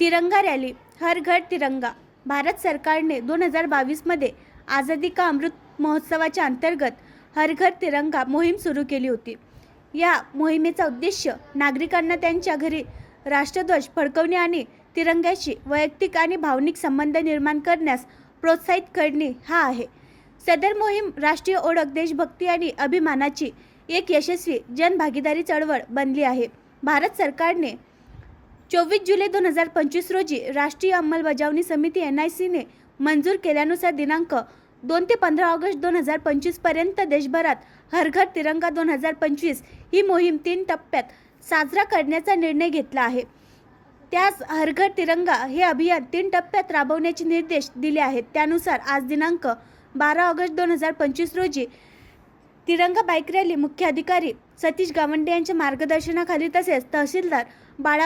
तिरंगा रॅली हर घर तिरंगा. भारत सरकारने दोन हजार बावीसमध्ये आझादी का अमृत महोत्सवाच्या अंतर्गत हर घर तिरंगा मोहीम सुरू केली होती. या मोहिमेचा उद्देश नागरिकांना त्यांच्या घरी राष्ट्रध्वज फडकवणे आणि तिरंग्याशी वैयक्तिक आणि भावनिक संबंध निर्माण करण्यास प्रोत्साहित करणे हा आहे. सदर मोहीम राष्ट्रीय ओळख देशभक्ती आणि अभिमानाची एक यशस्वी जनभागीदारी चळवळ बनली आहे. भारत सरकारने चोवीस जुलै दोन हजार पंचवीस रोजी राष्ट्रीय अंमलबजावणी समिती एन आय सीने मंजूर केल्यानुसार दिनांक दोन ते पंधरा ऑगस्ट दोन हजार पंचवीसपर्यंत देशभरात हर घर तिरंगा दोन हजार पंचवीस ही मोहीम तीन टप्प्यात साजरा करण्याचा निर्णय घेतला आहे. त्यास हर घर तिरंगा हे अभियान तीन टप्प्यात राबवण्याचे निर्देश दिले आहेत. त्यानुसार आज दिनांक बारा ऑगस्ट दोन हजार पंचवीस रोजी तिरंगा बाईक रॅली मुख्य अधिकारी सतीश गावंडे यांच्या मार्गदर्शनाखाली तसेच तहसीलदार बाळा